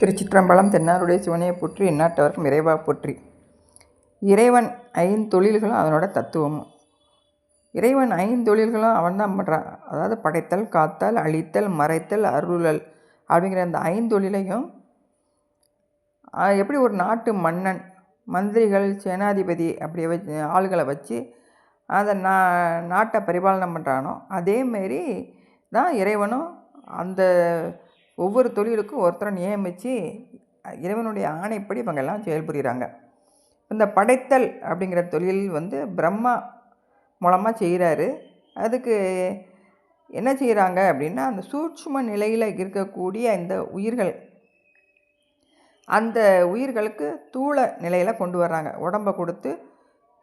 திருச்சிற்றம்பலம் தென்னாருடைய சிவனையை போற்றி எந்நாட்டவர்க்கும் இறைவா போற்றி. இறைவன் ஐந்தொழில்களும் அதனோட தத்துவமும் இறைவன் ஐந்தொழில்களும் அவன் தான் பண்ணுறான் அதாவது படைத்தல் காத்தல் அழித்தல் மறைத்தல் அருளல் அப்படிங்கிற அந்த ஐந்தொழிலையும் எப்படி ஒரு நாட்டு மன்னன் மந்திரிகள் சேனாதிபதி அப்படி வச்சு ஆள்களை வச்சு அந்த நா நாட்டை பரிபாலனம் பண்ணுறானோ அதேமாரி தான் இறைவனும் அந்த ஒவ்வொரு தொழிலுக்கும் ஒருத்தரை நியமித்து இறைவனுடைய ஆணைப்படி இவங்க எல்லாம் செயல்புரிகிறாங்க இந்த படைத்தல் அப்படிங்கிற தொழில் வந்து பிரம்மா மூலமாக செய்கிறாரு அதுக்கு என்ன செய்கிறாங்க அப்படின்னா அந்த சூட்சும நிலையில் இருக்கக்கூடிய இந்த உயிர்கள் அந்த உயிர்களுக்கு தூள நிலையில் கொண்டு வர்றாங்க. உடம்பை கொடுத்து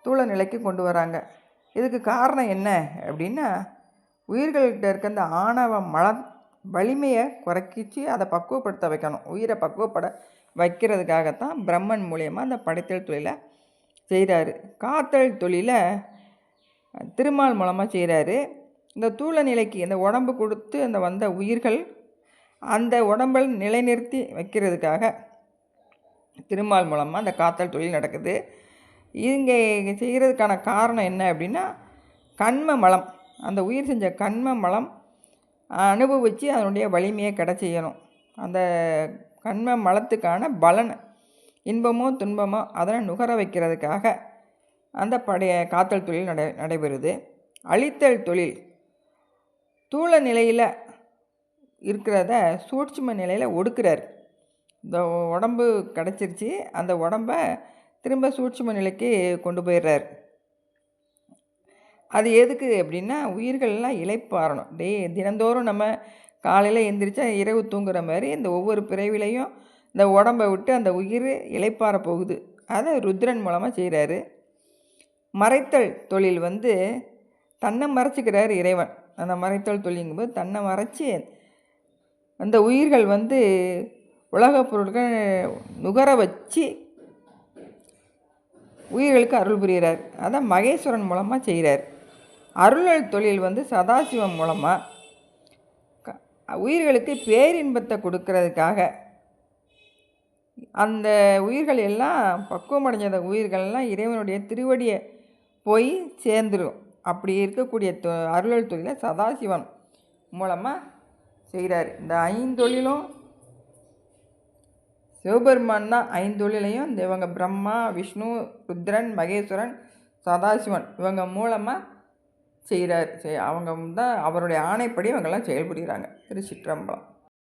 தூள நிலைக்கு கொண்டு வராங்க இதுக்கு காரணம் என்ன அப்படின்னா உயிர்கள்கிட்ட இருக்க அந்த ஆணவ மலம் வலிமையை குறைக்கிச்சு அதை பக்குவப்படுத்த வைக்கணும். உயிரை பக்குவப்பட வைக்கிறதுக்காகத்தான் பிரம்மன் மூலியமாக அந்த படைத்தல் தொழிலை செய்கிறாரு காத்தல் தொழிலை திருமால் மூலமாக செய்கிறாரு இந்த தூள நிலைக்கு இந்த உடம்பு கொடுத்து அந்த வந்த உயிர்கள் அந்த உடம்பை நிலைநிறுத்தி வைக்கிறதுக்காக திருமால் மூலமாக அந்த காத்தல் தொழில் நடக்குது. இங்கே செய்கிறதுக்கான காரணம் என்ன அப்படின்னா கண்ம மலம். அந்த உயிர் செஞ்ச கண்ம மலம் அனுபவித்து அதனுடைய வலிமையை கடை செய்யணும். அந்த கண்ம மலத்துக்கான பலன் இன்பமோ துன்பமோ அதனை நுகர வைக்கிறதுக்காக அந்த படைய காத்தல் தொழில் நடை நடைபெறுது. அழித்தல் தொழில். தூள நிலையில் இருக்கிறத சூட்சும நிலையில் ஒடுக்கிறார். இந்த உடம்பு கிடச்சிருச்சு. அந்த உடம்ப திரும்ப சூட்சும நிலைக்கு கொண்டு போயிடுறார். அது எதுக்கு அப்படின்னா உயிர்கள்லாம் இழைப்பாறணும். டே தினந்தோறும் நம்ம காலையில் எந்திரிச்சா இரவு தூங்குற மாதிரி இந்த ஒவ்வொரு பிறவிலையும் இந்த உடம்பை விட்டு அந்த உயிர் இளைப்பாற போகுது. அதை ருத்ரன் மூலமாக செய்கிறாரு மறைத்தல் தொழில் வந்து தன்னை மறைச்சிக்கிறார் இறைவன். அந்த மறைத்தல் தொழிலுங்கும்போது தன்னை மறைச்சி அந்த உயிர்கள் வந்து உலகப் பொருட்கள் நுகர வச்சு உயிர்களுக்கு அருள் புரிகிறார் அதை மகேஸ்வரன் மூலமாக செய்கிறார் அருளல் தொழில் வந்து சதாசிவம் மூலமாக க- உயிர்களுக்கு பேரின்பத்தை கொடுக்கறதுக்காக. அந்த உயிர்கள் எல்லாம் பக்குவமடைஞ்ச உயிர்கள்லாம் இறைவனுடைய திருவடியை போய் சேர்ந்துடும் அப்படி இருக்கக்கூடிய தொ அருளல் தொழிலை சதாசிவன் மூலமாக செய்கிறார் இந்த ஐந்தொழிலும் சிவபெருமான் தான் ஐந்தொழிலையும் இந்த இவங்க பிரம்மா விஷ்ணு ருத்ரன் மகேஸ்வரன் சதாசிவன் இவங்க மூலமாக செய்கிறார் செய் அவங்க தான் அவருடைய ஆணைப்படி அவங்கெல்லாம் செயல்புரிகிறாங்க திருச்சிற்றம்பலம்